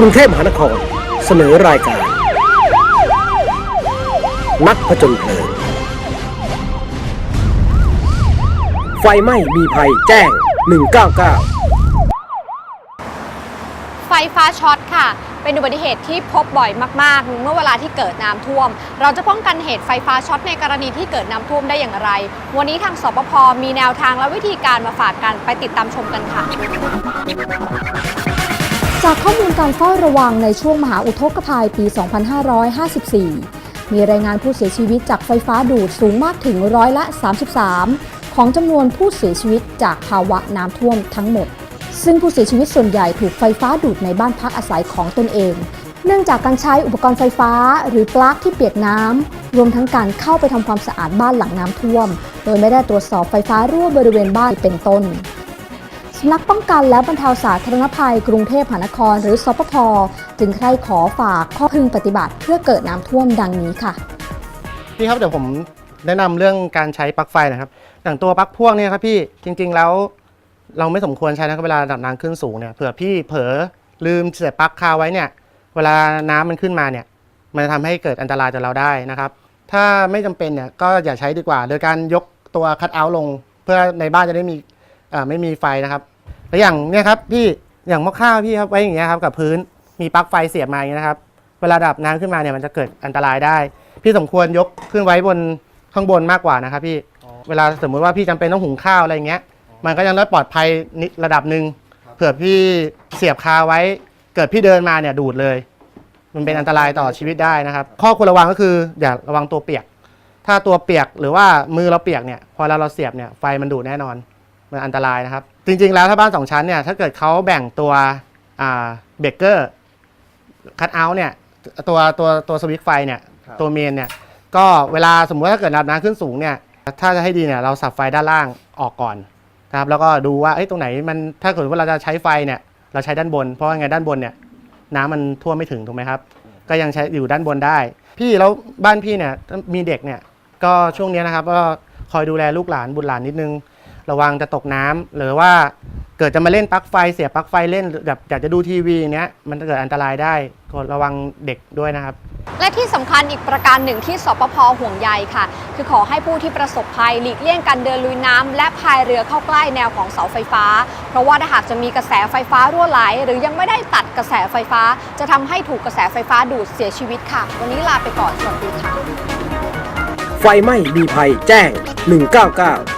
กรุงเทพมหานคร เสนอรายการ นักผจญเพลิง ไฟไหม้มีภัยแจ้ง 199 ไฟฟ้าช็อตค่ะ เป็นอุบัติเหตุที่พบบ่อยมาก ๆ เมื่อเวลาที่เกิดน้ำท่วม เราจะป้องกันเหตุไฟฟ้าช็อตในกรณีที่เกิดน้ำท่วมได้อย่างไร วันนี้ทางสปภมีแนวทางและวิธีการมาฝากกันไปติดตามชมกันค่ะ จากข้อมูลการเฝ้าระวังในช่วงมหาอุทกภัยปี 2554 มีรายงานผู้เสียชีวิตจากไฟฟ้าดูดสูงมากถึงร้อยละ 33 ของจำนวนผู้เสียชีวิตจากภาวะน้ำท่วมทั้งหมด ซึ่งผู้เสียชีวิตส่วนใหญ่ถูกไฟฟ้าดูดในบ้านพักอาศัยของตนเอง เนื่องจากการใช้อุปกรณ์ไฟฟ้า หรือปลั๊กที่เปียกน้ำ รวมทั้งการเข้าไปทำความสะอาดบ้านหลังน้ำท่วม โดยไม่ได้ตรวจสอบไฟฟ้ารั่วบริเวณบ้านเป็นต้น สำนักป้องกันและบรรเทาสาธารณภัยกรุงเทพมหานคร หรือสปภจึงใครขอฝากข้อพึงปฏิบัติเพื่อเกิดน้ำท่วมดังนี้ค่ะพี่ครับเดี๋ยวผมแนะนำเรื่องการใช้ปลั๊กไฟนะครับอย่างตัวปลั๊กพ่วงเนี่ยครับพี่จริง ๆ แล้ว เราไม่สมควรใช้นะครับเวลาดับน้ำขึ้นสูงเนี่ยเผื่อพี่เผลอลืมเสียบปลั๊กคาไว้เนี่ย เวลาน้ำมันขึ้นมาเนี่ย มันจะทำให้เกิดอันตรายต่อเราได้นะครับ ถ้าไม่จำเป็นเนี่ยก็อย่าใช้ดีกว่า โดยการยกตัวคัตเอาท์ลง เพื่อในบ้านจะได้มีไม่มีไฟนะครับ แล้วอย่างเนี่ยครับพี่อย่างหม้อข้าวพี่ครับไว้อย่างเงี้ยครับกับพื้นมีปลั๊กไฟเสียบมาอย่างเงี้ยนะครับเวลาดับน้ำขึ้นมาเนี่ยมันจะเกิดอันตรายได้ พี่สมควรยกขึ้นไว้บนข้างบนมากกว่านะครับพี่เวลาสมมุติว่าพี่จำเป็นต้องหุงข้าวอะไรเงี้ย มันก็ยังได้ปลอดภัยนิดระดับหนึ่งเผื่อพี่เสียบคาไว้ เกิดพี่เดินมาเนี่ยดูดเลย มันเป็นอันตรายต่อชีวิตได้นะครับ ข้อควรระวังก็คืออย่าระวังตัวเปียก ถ้าตัวเปียกหรือว่ามือเราเปียกเนี่ยพอเราเราเสียบเนี่ยไฟมันดูดแน่นอน มันอันตรายนะครับ จริงๆแล้วถ้าบ้านสองชั้นเนี่ยถ้าเกิดเขาแบ่งตัวอ่าเบรกเกอร์คัตเอาท์เนี่ยตัวตัวตัวสวิตช์ไฟเนี่ยตัวเมนเนี่ยก็เวลาสมมติว่าถ้าเกิดระดับน้ำขึ้นสูงเนี่ยถ้าจะให้ดีเนี่ยเราสับไฟด้านล่างออกก่อนนะครับแล้วก็ดูว่าเอ้ยตรงไหนมันถ้าเกิดว่าเราจะใช้ไฟเนี่ยเราใช้ด้านบน เพราะว่าไงด้านบนเนี่ยน้ำมันท่วมไม่ถึงถูกไหมครับ ก็ยังใช้อยู่ด้านบนได้ พี่แล้วบ้านพี่เนี่ยมีเด็กเนี่ยก็ช่วงเนี้ยนะครับก็คอยดูแลลูกหลานบุตรหลานนิดนึง ระวังจะตกน้ำหรือว่าเกิดจะมาเล่นปลั๊กไฟเสียปลั๊กไฟเล่นแบบอยากจะดูทีวีอย่างเนี้ยมันจะเกิดอันตรายได้ก็ระวังเด็กด้วยนะครับ และที่สำคัญอีกประการหนึ่งที่สปภห่วงใยค่ะ คือขอให้ผู้ที่ประสบภัยหลีกเลี่ยงการเดินลุยน้ำและพายเรือเข้าใกล้แนวของเสาไฟฟ้า เพราะว่าถ้าหากจะมีกระแสไฟฟ้ารั่วไหล หรือยังไม่ได้ตัดกระแสไฟฟ้า จะทำให้ถูกกระแสไฟฟ้าดูดเสียชีวิตค่ะ วันนี้ลาไปก่อนสวัสดีค่ะ ไฟไหม้มีภัยแจ้ง 199